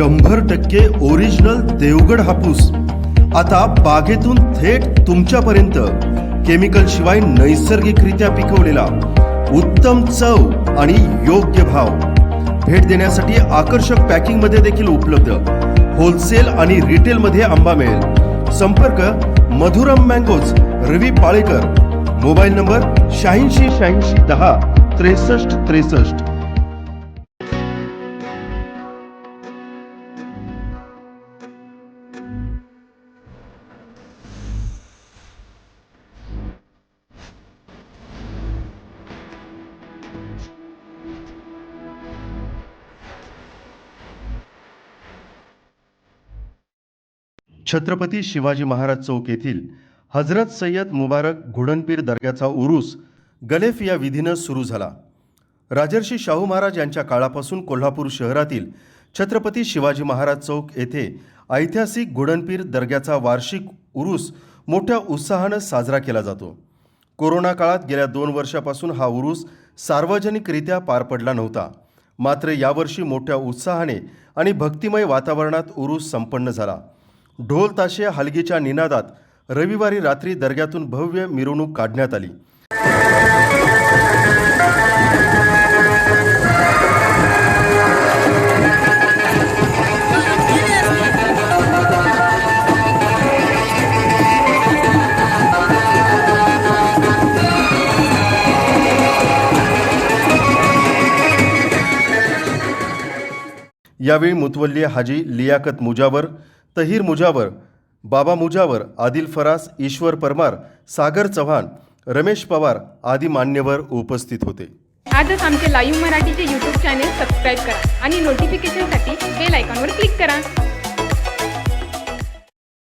शंभर टक्के ओरिजिनल देवगड हापूस. आता बागेतून थेट तुमच्यापर्यंत. केमिकल शिवाय नैसर्गिकरित्या पिकवलेला. उत्तम चव आणि योग्य भाव. भेट देण्यासाठी आकर्षक पॅकिंगमध्ये देखील उपलब्ध. होलसेल आणि रिटेल मध्ये आंबा मिळेल. संपर्क Madhuram mangoes Ravi Palekar. Mobile number शहाऐंशी शहाऐंशी दहा त्रेसष्ट त्रेसष्ट. छत्रपती शिवाजी महाराज चौक येथील हजरत सय्यद मुबारक घुडणपीर दर्ग्याचा उरूस गलेफ या विधीनं सुरू झाला. राजर्षी शाहू महाराज यांच्या काळापासून कोल्हापूर शहरातील छत्रपती शिवाजी महाराज चौक येथे ऐतिहासिक घुडणपीर दर्ग्याचा वार्षिक उरूस मोठ्या उत्साहानं साजरा केला जातो. कोरोना काळात गेल्या दोन वर्षापासून हा उरूस सार्वजनिकरित्या पार पडला नव्हता. मात्र यावर्षी मोठ्या उत्साहाने आणि भक्तिमय वातावरणात उरूस संपन्न झाला. ढोल ताशे हलगीच्या निनादात रविवारी रात्री दर्ग्यातून भव्य मिरवणूक काढण्यात आली. यावेळी मुतवल्ली हाजी लियाकत मुजावर तहीर मुजावर बाबा मुजावर आदिल फरास ईश्वर परमार सागर चव्हाण रमेश पवार आदी मान्यवर उपस्थित होते. आजच आमचे लाईव्ह मराठीचे यूट्यूब चॅनेल सबस्क्राईब करा आणि नोटिफिकेशनसाठी बेल आयकॉनवर क्लिक करा.